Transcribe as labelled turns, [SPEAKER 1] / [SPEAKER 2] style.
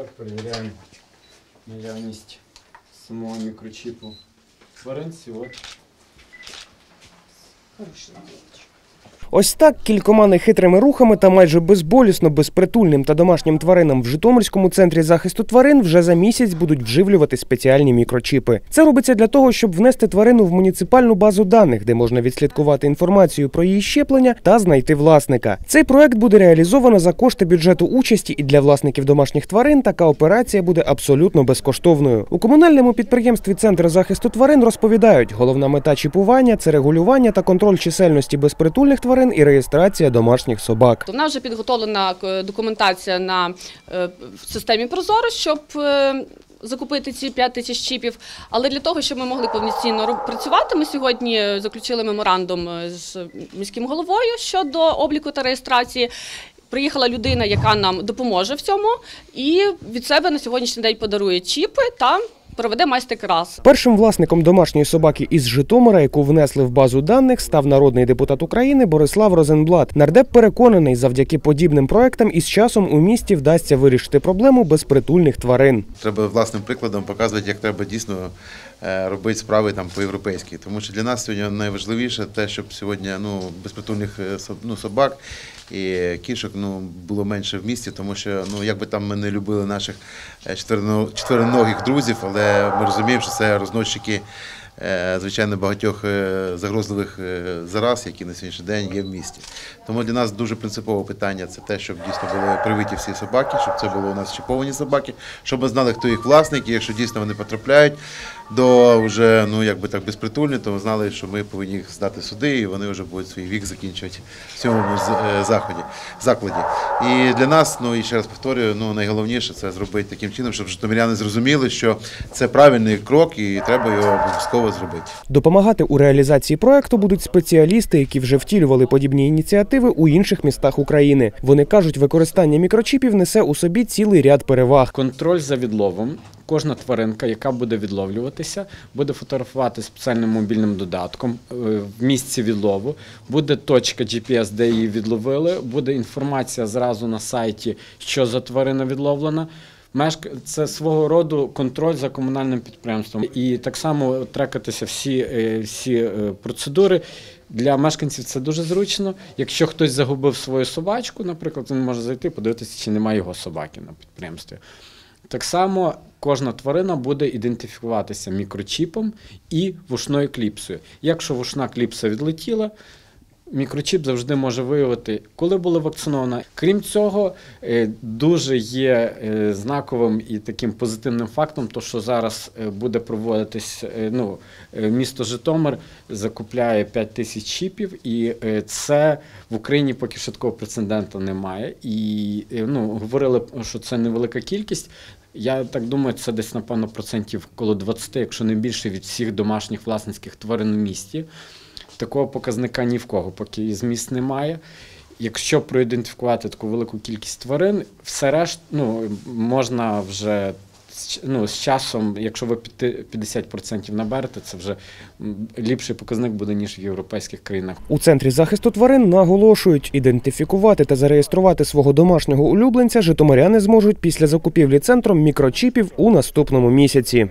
[SPEAKER 1] Тепер перевіряємо наявність самого мікрочіпу тваринці. От.
[SPEAKER 2] Ось так кількома нехитрими рухами та майже безболісно безпритульним та домашнім тваринам в Житомирському центрі захисту тварин вже за місяць будуть вживлювати спеціальні мікрочіпи. Це робиться для того, щоб внести тварину в муніципальну базу даних, де можна відслідкувати інформацію про її щеплення та знайти власника. Цей проект буде реалізовано за кошти бюджету участі, і для власників домашніх тварин така операція буде абсолютно безкоштовною. У комунальному підприємстві Центр захисту тварин розповідають, головна мета чіпування це регулювання та контроль чисельності безпритульних тварин і реєстрація домашніх собак.
[SPEAKER 3] У нас вже підготовлена е, документація на е, системі Прозоро, щоб е, закупити ці 5 тисяч чіпів. Але для того, щоб ми могли повноцінно працювати, ми сьогодні заключили меморандум з міським головою щодо обліку та реєстрації. Приїхала людина, яка нам допоможе в цьому, і від себе на сьогоднішній день подарує чіпи та проведе майстер-клас.
[SPEAKER 2] Першим власником домашньої собаки із Житомира, яку внесли в базу даних, став народний депутат України Борислав Розенблат. Нардеп переконаний, завдяки подібним проектам із часом у місті вдасться вирішити проблему безпритульних тварин.
[SPEAKER 4] Треба власним прикладом показувати, як треба дійсно е, робити справи там по-європейськи. Тому що для нас сьогодні найважливіше те, щоб сьогодні ну, безпритульних е, ну, собак і кішок ну, було менше в місті, тому що ну, як би там ми не любили наших е, чотириногих друзів, але ми розуміємо, що це розносчики. Е, Звичайно, багатьох е, загрозливих е, зараз, які на сьогоднішній день є в місті. Тому для нас дуже принципове питання це те, щоб дійсно були привиті всі собаки, щоб це були у нас чіповані собаки, щоб ми знали, хто їх власник, і якщо дійсно вони потрапляють до вже ну якби так безпритульні, то ми знали, що ми повинні їх здати в суди, і вони вже будуть свій вік закінчувати в цьому заході закладі. І для нас, ну і ще раз повторюю, ну найголовніше це зробити таким чином, щоб житомиряни зрозуміли, що це правильний крок, і треба його обов'язково зробити.
[SPEAKER 2] Допомагати у реалізації проекту будуть спеціалісти, які вже втілювали подібні ініціативи у інших містах України. Вони кажуть, використання мікрочіпів несе у собі цілий ряд переваг.
[SPEAKER 1] Контроль за відловом. Кожна тваринка, яка буде відловлюватися, буде фотографувати спеціальним мобільним додатком е, в місці відлову. Буде точка GPS, де її відловили. Буде інформація зразу на сайті, що за тварина відловлена. Мешк... Це свого роду контроль за комунальним підприємством. І так само трекатися всі, е, всі е, процедури. Для мешканців це дуже зручно. Якщо хтось загубив свою собачку, наприклад, він може зайти, подивитися, чи немає його собаки на підприємстві. Так само кожна тварина буде ідентифікуватися мікрочіпом і вушною кліпсою. Якщо вушна кліпса відлетіла, мікрочіп завжди може виявити, коли була вакцинована. Крім цього, е, дуже є е, знаковим і таким позитивним фактом, то що зараз е, буде проводитись, ну, місто Житомир закупляє 5 тисяч чіпів, і це в Україні поки що такого прецеденту немає. І ну, говорили, що це невелика кількість. Я так думаю, це десь, напевно, процентів коло 20, якщо не більше від всіх домашніх власницьких тварин в місті. Такого показника ні в кого, поки із міст немає. Якщо проідентифікувати таку велику кількість тварин, все решт ну, можна вже ну, з часом, якщо ви п'яти- 50% наберете, це вже ліпший показник буде, ніж в європейських країнах.
[SPEAKER 2] У центрі захисту тварин наголошують, ідентифікувати та зареєструвати свого домашнього улюбленця житомиряни зможуть після закупівлі центром мікрочіпів у наступному місяці.